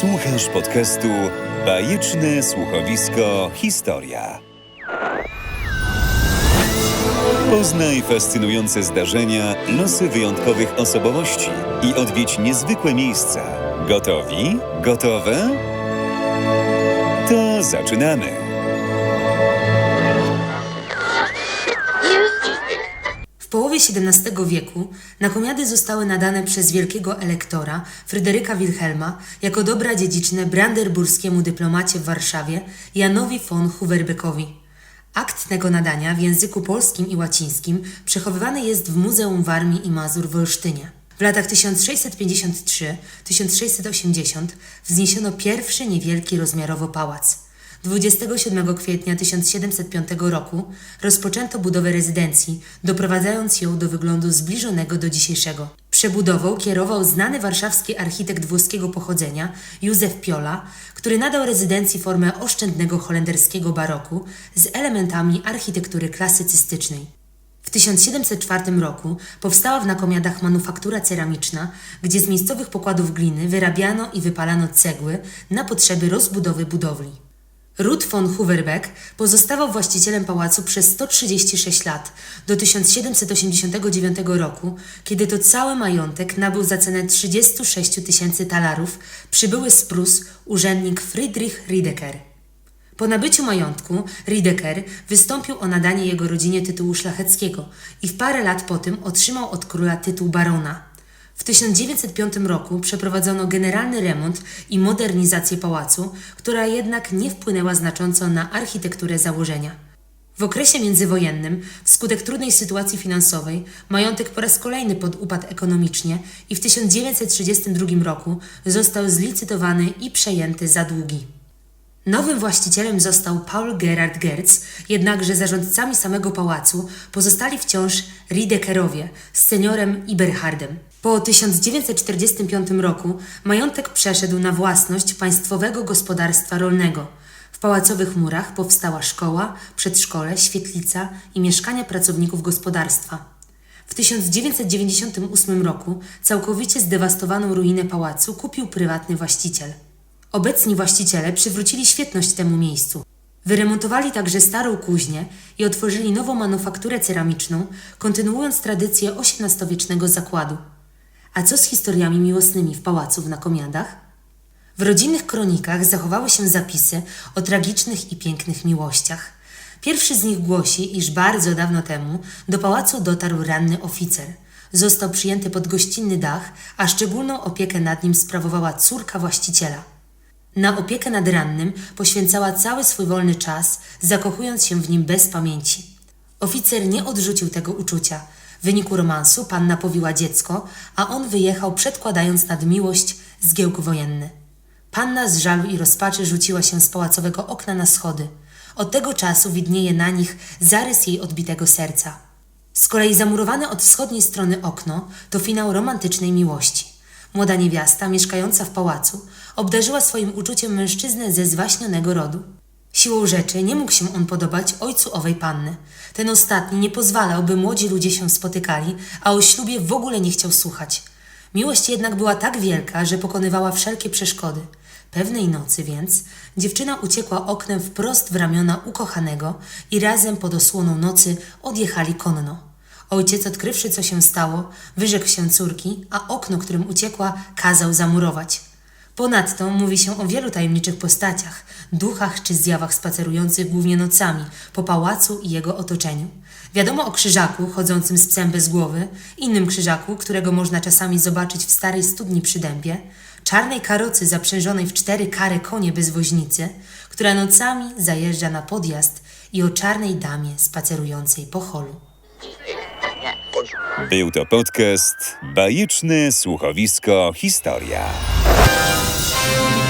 Słuchasz podcastu Bajeczne Słuchowisko Historia. Poznaj fascynujące zdarzenia, losy wyjątkowych osobowości i odwiedź niezwykłe miejsca. Gotowi? Gotowe? To zaczynamy! Połowie XVII wieku nakomiady zostały nadane przez wielkiego elektora Fryderyka Wilhelma jako dobra dziedziczne brandenburskiemu dyplomacie w Warszawie Janowi von Huwerbeckowi. Akt tego nadania w języku polskim i łacińskim przechowywany jest w Muzeum Warmii i Mazur w Olsztynie. W latach 1653-1680 wzniesiono pierwszy niewielki rozmiarowo pałac. 27 kwietnia 1705 roku rozpoczęto budowę rezydencji, doprowadzając ją do wyglądu zbliżonego do dzisiejszego. Przebudową kierował znany warszawski architekt włoskiego pochodzenia Józef Piola, który nadał rezydencji formę oszczędnego holenderskiego baroku z elementami architektury klasycystycznej. W 1704 roku powstała w Nakomiadach manufaktura ceramiczna, gdzie z miejscowych pokładów gliny wyrabiano i wypalano cegły na potrzeby rozbudowy budowli. Ruth von Huverbeck pozostawał właścicielem pałacu przez 136 lat, do 1789 roku, kiedy to cały majątek nabył za cenę 36 tysięcy talarów przybyły z Prus urzędnik Friedrich Riedeker. Po nabyciu majątku Riedeker wystąpił o nadanie jego rodzinie tytułu szlacheckiego i w parę lat po tym otrzymał od króla tytuł barona. W 1905 roku przeprowadzono generalny remont i modernizację pałacu, która jednak nie wpłynęła znacząco na architekturę założenia. W okresie międzywojennym, wskutek trudnej sytuacji finansowej, majątek po raz kolejny podupadł ekonomicznie i w 1932 roku został zlicytowany i przejęty za długi. Nowym właścicielem został Paul Gerard Gerz, jednakże zarządcami samego pałacu pozostali wciąż Riedekerowie z seniorem Iberhardem. Po 1945 roku majątek przeszedł na własność Państwowego Gospodarstwa Rolnego. W pałacowych murach powstała szkoła, przedszkole, świetlica i mieszkania pracowników gospodarstwa. W 1998 roku całkowicie zdewastowaną ruinę pałacu kupił prywatny właściciel. Obecni właściciele przywrócili świetność temu miejscu. Wyremontowali także starą kuźnię i otworzyli nową manufakturę ceramiczną, kontynuując tradycję XVIII-wiecznego zakładu. A co z historiami miłosnymi w pałacu w Nakomiadach? W rodzinnych kronikach zachowały się zapisy o tragicznych i pięknych miłościach. Pierwszy z nich głosi, iż bardzo dawno temu do pałacu dotarł ranny oficer. Został przyjęty pod gościnny dach, a szczególną opiekę nad nim sprawowała córka właściciela. Na opiekę nad rannym poświęcała cały swój wolny czas, zakochując się w nim bez pamięci. Oficer nie odrzucił tego uczucia. W wyniku romansu panna powiła dziecko, a on wyjechał, przedkładając nad miłość zgiełk wojenny. Panna z żalu i rozpaczy rzuciła się z pałacowego okna na schody. Od tego czasu widnieje na nich zarys jej odbitego serca. Z kolei zamurowane od wschodniej strony okno to finał romantycznej miłości. Młoda niewiasta, mieszkająca w pałacu, obdarzyła swoim uczuciem mężczyznę ze zwaśnionego rodu. Siłą rzeczy nie mógł się on podobać ojcu owej panny. Ten ostatni nie pozwalał, by młodzi ludzie się spotykali, a o ślubie w ogóle nie chciał słuchać. Miłość jednak była tak wielka, że pokonywała wszelkie przeszkody. Pewnej nocy więc dziewczyna uciekła oknem wprost w ramiona ukochanego i razem pod osłoną nocy odjechali konno. Ojciec, odkrywszy co się stało, wyrzekł się córki, a okno, którym uciekła, kazał zamurować. Ponadto mówi się o wielu tajemniczych postaciach, duchach czy zjawach spacerujących głównie nocami po pałacu i jego otoczeniu. Wiadomo o krzyżaku chodzącym z psem bez głowy, innym krzyżaku, którego można czasami zobaczyć w starej studni przy dębie, czarnej karocy zaprzężonej w cztery kary konie bez woźnicy, która nocami zajeżdża na podjazd i o czarnej damie spacerującej po holu. Był to podcast Bajeczne Słuchowisko Historia. Thank you.